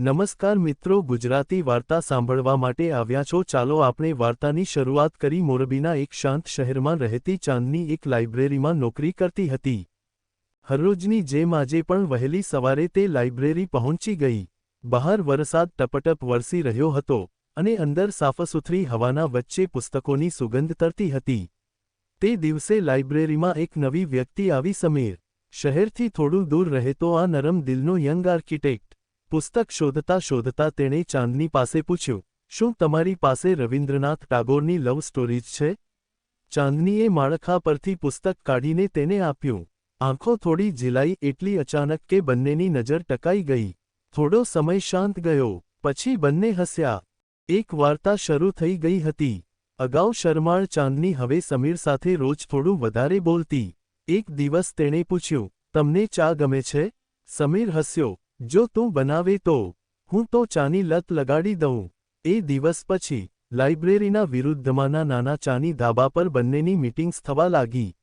નમસ્કાર મિત્રો, ગુજરાતી વાર્તા સાંભળવા માટે આવ્યા છો. ચાલો આપણે વાર્તાની શરૂઆત કરી. મોરબીના એક શાંત શહેરમાં રહેતી ચાંદની એક લાઇબ્રેરીમાં નોકરી કરતી હતી. હરરોજની જેમ આજે પણ વહેલી સવારે તે લાઇબ્રેરી પહોંચી ગઈ. બહાર વરસાદ ટપટપ વરસી રહ્યો હતો અને અંદર સાફસુથરી હવાના વચ્ચે પુસ્તકોની સુગંધ તરતી હતી. તે દિવસે લાઇબ્રેરીમાં એક નવી વ્યક્તિ આવી સમીર. શહેરથી થોડું દૂર રહેતો આ નરમ દિલનો યંગ આર્કિટેક્ટ પુસ્તક શોધતા શોધતા તેણે ચાંદની પાસે પૂછ્યું, શું તમારી પાસે રવિન્દ્રનાથ ટાગોરની લવ સ્ટોરીઝ છે? ચાંદનીએ માળખા પરથી પુસ્તક કાઢીને તેને આપ્યું. આંખો થોડી ઝીલાઈ એટલી અચાનક કે બંનેની નજર ટકાઈ ગઈ. થોડો સમય શાંત ગયો, પછી બંને હસ્યા. એક વાર્તા શરૂ થઈ ગઈ હતી. અગાઉ શરમાળ ચાંદની હવે સમીર સાથે રોજ થોડું વધારે બોલતી. એક દિવસ તેણે પૂછ્યું, તમને ચા ગમે છે? સમીર હસ્યો જો તું બનાવે તો, હું તો ચાની લત લગાડી દઉં. એ દિવસ પછી, લાઇબ્રેરીના વિરુદ્ધમાંના નાના ચાની ધાબા પર બંનેની મીટિંગ્સ થવા લાગી.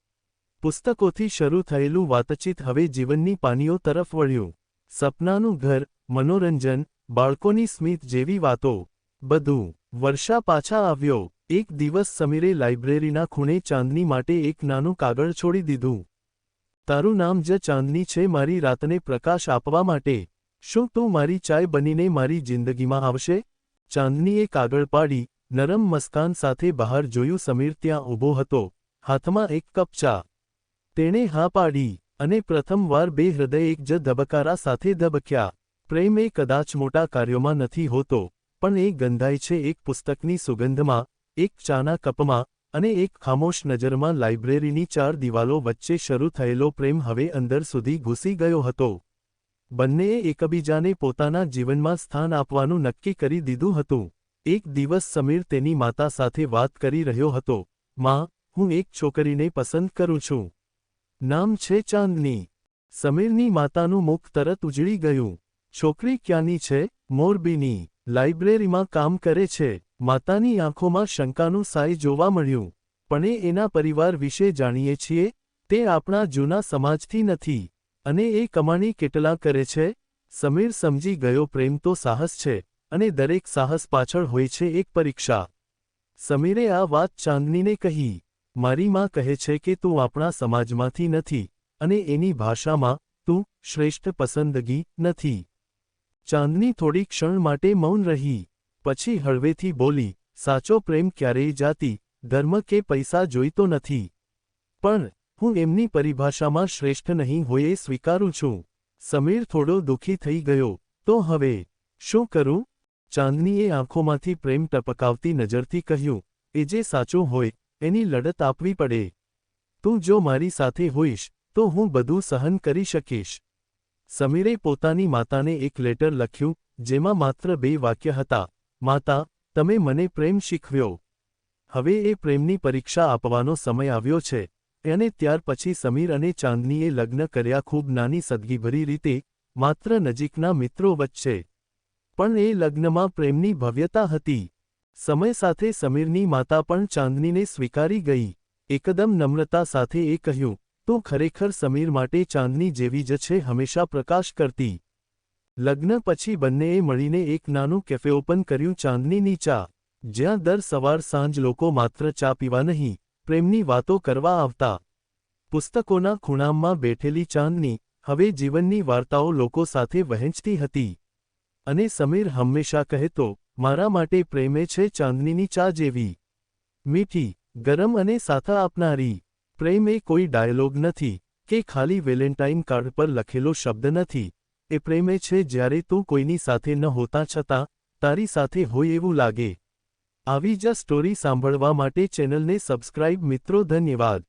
પુસ્તકોથી શરૂ થયેલું વાતચીત હવે જીવનની પાનીઓ તરફ વળ્યું. સપનાનું ઘર, મનોરંજન, બાળકોની સ્મિત જેવી વાતો. બધું, વર્ષા પાછા આવ્યો. એક દિવસ સમીરે લાઇબ્રેરીના ખૂણે ચાંદની માટે એક નાનું કાગળ છોડી દીધું. તારું નામ જ ચાંદની છે, મારી રાતને પ્રકાશ આપવા માટે. શું તું મારી ચાય બનીને મારી જિંદગીમાં આવશે? ચાંદનીએ કાગળ પાડી, નરમ મસ્કાન સાથે બહાર જોયું, સમીર ત્યાં ઊભો હતો. હાથમાં એક કપ ચા. તેણે હા પાડી અને પ્રથમવાર બે હૃદય એક જ ધબકારા સાથે ધબક્યા. પ્રેમ એ કદાચ મોટા કાર્યોમાં નથી હોતો, પણ એ ગંધાય છે, એક પુસ્તકની સુગંધમાં, એક ચાના કપમાં અને એક ખામોશ નજરમાં લાઇબ્રેરીની ચાર દિવાલો વચ્ચે શરૂ થયેલો પ્રેમ હવે અંદર સુધી ઘૂસી ગયો હતો. બંનેએ એકબીજાને પોતાના જીવનમાં સ્થાન આપવાનું નક્કી કરી દીધું હતું. એક દિવસ સમીર તેની માતા સાથે વાત કરી રહ્યો હતો. માં, હું એક છોકરીને પસંદ કરું છું. નામ છે ચાંદની. સમીરની માતાનું મુખ તરત ઉજળી ગયું. છોકરી ક્યાંની છે? મોરબીની. લાઇબ્રેરીમાં કામ કરે છે. માતાની આંખોમાં શંકાનું સાય જોવા મળ્યું. પણ એના પરિવાર વિશે જાણીએ છીએ, તે આપણા જૂના સમાજથી નથી. અને એ કમાણી કેટલા કરે છે? સમીર સમજી ગયો પ્રેમ તો સાહસ છે, અને દરેક સાહસ પાછળ હોય છે એક પરીક્ષા. સમીરે આ વાત ચાંદનીને કહી, મારી માં કહે છે કે તું આપણા સમાજમાંથી નથી, અને એની ભાષામાં તું શ્રેષ્ઠ પસંદગી નથી. ચાંદની થોડી ક્ષણ માટે મૌન રહી. પછી હળવેથી બોલી, સાચો પ્રેમ ક્યારેય જાતિ, ધર્મ કે પૈસા જોઈતો નથી. પણ, હું એમની પરિભાષામાં શ્રેષ્ઠ નહીં હોય એ સ્વીકારું છું. સમીર થોડો દુઃખી થઈ ગયો. તો હવે, શું કરું? ચાંદનીએ આંખોમાંથી પ્રેમ ટપકાવતી નજરથી કહ્યું, એ જે સાચું હોય, એની લડત આપવી પડે. તું જો મારી સાથે હોઈશ, તો હું બધું સહન કરી શકીશ. સમીરે પોતાની માતાને એક લેટર લખ્યું, જેમાં માત્ર બે વાક્ય હતા. માતા, તમે મને પ્રેમ શીખવ્યો. હવે એ પ્રેમની પરીક્ષા આપવાનો સમય આવ્યો છે અને ત્યાર પછી સમીર અને ચાંદનીએ લગ્ન કર્યા ખૂબ નાની સદગીભરી રીતે, માત્ર નજીકના મિત્રો વચ્ચે. પણ એ લગ્નમાં પ્રેમની ભવ્યતા હતી. સમય સાથે સમીરની માતા પણ ચાંદનીને સ્વીકારી ગઈ. એકદમ નમ્રતા સાથે એ કહ્યું, તું ખરેખર સમીર માટે ચાંદની જેવી જ છે, હંમેશા પ્રકાશ કરતી. લગ્ન પછી બંનેએ મળીને એક નાનું કેફે ઓપન કર્યું ચાંદનીની ચા. જ્યાં દર સવાર સાંજ લોકો માત્ર ચા પીવા નહીં, પ્રેમની વાતો કરવા આવતા. પુસ્તકોના ખૂણામાં બેઠેલી ચાંદની હવે જીવનની વાર્તાઓ લોકો સાથે વહેંચતી હતી. અને સમીર હંમેશા કહેતો મારા માટે પ્રેમે છે ચાંદનીની ચા જેવી. મીઠી, ગરમ અને સાથા આપનારી. પ્રેમ એ કોઈ ડાયલોગ નથી, કે ખાલી વેલેન્ટાઇન કાર્ડ પર લખેલો શબ્દ નથી. એ પ્રેમે છે જ્યારે તું કોઈની સાથે ન હોતા છતાં તારી સાથે હોય એવું લાગે. આવી જ સ્ટોરી સાંભળવા માટે ચેનલને સબસ્ક્રાઇબ મિત્રો, ધન્યવાદ.